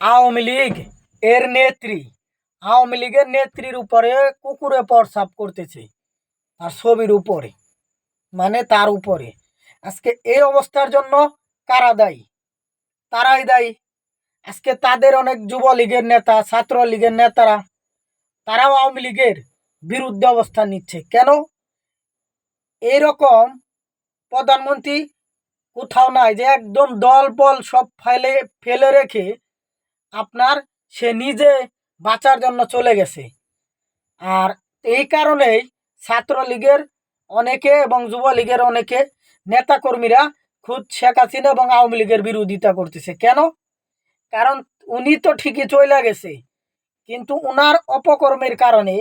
আওয়ামী লীগ এর নেত্রী। আওয়ামী লীগের নেত্রীর উপরে কুকুরে প্রসাব করতেছে আর ছবির উপরে মানে তার উপরে। আজকে এই অবস্থার জন্য কারা দায়ী? তারাই দায়ী। আজকে তাদের অনেক যুবলীগের নেতা, ছাত্রলীগের নেতারা, তারাও আওয়ামী লীগের বিরুদ্ধে অবস্থান নিচ্ছে। কেন? এইরকম প্রধানমন্ত্রী কোথাও নাই যে একদম দল বল সব ফেলে ফেলে রেখে আপনার সে নিজে বাঁচার জন্য চলে গেছে। আর এই কারণেই ছাত্রলীগের অনেকে এবং যুবলীগের অনেকে নেতাকর্মীরা খুদ শেখ হাসিনা এবং আওয়ামী লীগের বিরোধিতা করতেছে। কেন? কারণ উনি তো ঠিকই চলে গেছে। কিন্তু উনার অপকর্মের কারণে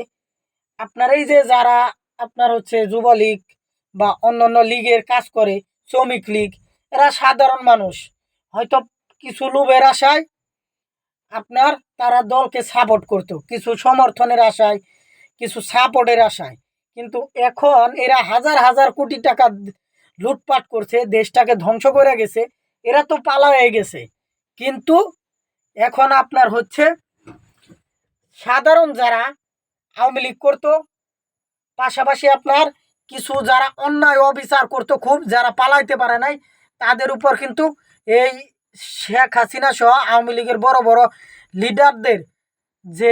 আপনার এই যে যারা আপনার হচ্ছে যুবলীগ বা অন্যান্য লীগের কাজ করে, শ্রমিক লীগ, এরা সাধারণ মানুষ। হয়তো কিছু লোভের আশায় আপনার তারা দলকে সাপোর্ট করতো। কিছু সমর্থনের আশায়, কিছু সাপোর্টের আশায়। কিন্তু এখন এরা হাজার হাজার কোটি টাকা লুটপাট করছে, দেশটাকে ধ্বংস করে গেছে, এরা তো পালা হয়ে গেছে। কিন্তু এখন আপনার হচ্ছে সাধারণ যারা আওয়ামী লীগ করতো, পাশাপাশি আপনার কিছু যারা অন্যায় অবিচার করতো খুব, যারা পালাইতে পারে নাই, তাদের উপর কিন্তু এই শেখ হাসিনা সহ আওয়ামী লীগের বড় বড় লিডারদের যে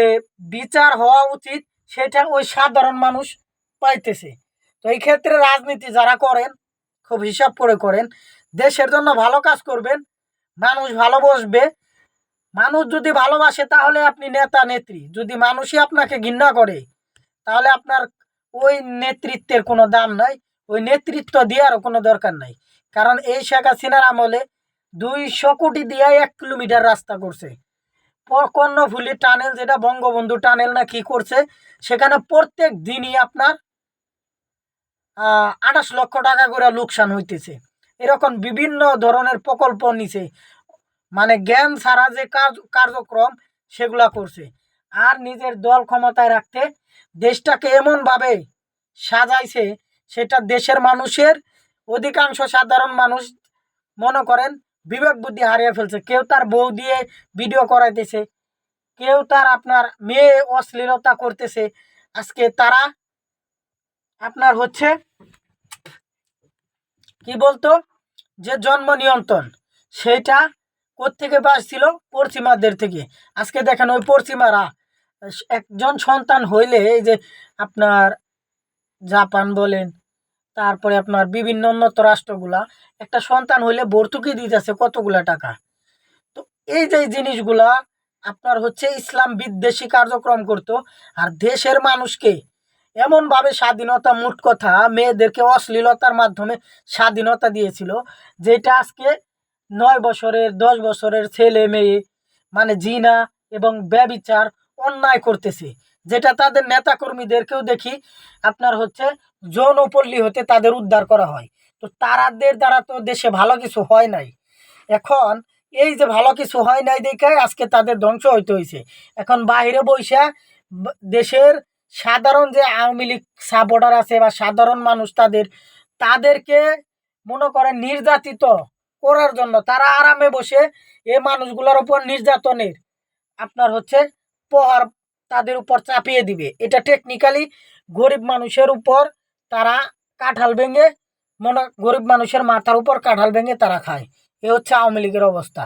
বিচার হওয়া উচিত, সেটা ওই সাধারণ মানুষ পাইতেছে। তো এই ক্ষেত্রে রাজনীতি যারা করেন, খুব হিসাব করে করেন, দেশের জন্য ভালো কাজ করবেন, মানুষ ভালোবাসবে মানুষ যদি ভালোবাসে, তাহলে আপনি নেতা, নেত্রী। যদি মানুষই আপনাকে ঘৃণা করে, তাহলে আপনার ওই নেতৃত্বের কোনো দাম নাই, ওই নেতৃত্ব দেওয়ারও কোনো দরকার নাই। কারণ এই শেখ হাসিনার আমলে দুইশো কোটি দিয়ে এক কিলোমিটার রাস্তা করছে। কর্ণফুলী টানেল যেটা, বঙ্গবন্ধু টানেল না কি করছে, সেখানে প্রত্যেক দিনই আপনার আঠাশ লক্ষ টাকা করে লোকসান হইতেছে। এরকম বিভিন্ন ধরনের প্রকল্প নিছে। মানে জ্ঞান ছাড়া যে কাজ, কার্যক্রম সেগুলা করছে। আর নিজের দল ক্ষমতায় রাখতে দেশটাকে এমনভাবে সাজাইছে, সেটা দেশের মানুষের অধিকাংশ সাধারণ মানুষ মনে করেন বিবেক বুদ্ধি হারিয়ে ফেলছে। কেউ তার বউ দিয়ে ভিডিও করাইতেছে। কেউ তার আপনার মেয়ে অশ্লীলতা করতেছে। আজকে তারা আপনার হচ্ছে কি বলতো? যে জন্ম নিয়ন্ত্রণ, সেটা কোত্থেকে বাসছিল পশ্চিমাদের থেকে। আজকে দেখেন ওই পশ্চিমারা, একজন সন্তান হইলে এই যে আপনার জাপান বলেন তারপরে আপনার বিভিন্ন উন্নত রাষ্ট্রগুলা, একটা সন্তান হইলে ভর্তুকি দিতেছে কতগুলা টাকা? তো এই যে জিনিসগুলা, আপনার হচ্ছে ইসলাম বিদ্বেষী কার্যক্রম করতো, আর দেশের মানুষকে এমনভাবে স্বাধীনতা মোট কথা মেয়েদেরকে অশ্লীলতার মাধ্যমে স্বাধীনতা দিয়েছিল, যেটা আজকে নয় বছরের, দশ বছরের ছেলে মেয়ে মানে জিনা এবং ব্যবিচার অন্যায় করতেছে। যেটা তাদের নেতাকর্মীদেরকেও দেখি, আপনার হচ্ছে যৌনপল্লী হতে তাদের উদ্ধার করা হয়। তো তারাদের দ্বারা তো দেশে ভালো কিছু হয় নাই। এখন এই যে ভালো কিছু হয় নাই দেখে আজকে তাদের ধ্বংস হইতে হয়েছে এখন বাইরে বৈশা দেশের সাধারণ যে আওয়ামী লীগ সাপোর্টার আছে বা সাধারণ মানুষ তাদের, তাদেরকে মনে করে নির্যাতিত করার জন্য তারা আরামে বসে এই মানুষগুলোর উপর নির্যাতনের আপনার হচ্ছে প্রহার তাদের উপর চাপিয়ে দিবে। এটা টেকনিক্যালি গরিব মানুষের উপর তারা কাঁঠাল ভেঙে, মনে গরিব মানুষের মাথার উপর কাঁঠাল ভেঙে তারা খায়। এ হচ্ছে আওয়ামী লীগের অবস্থা।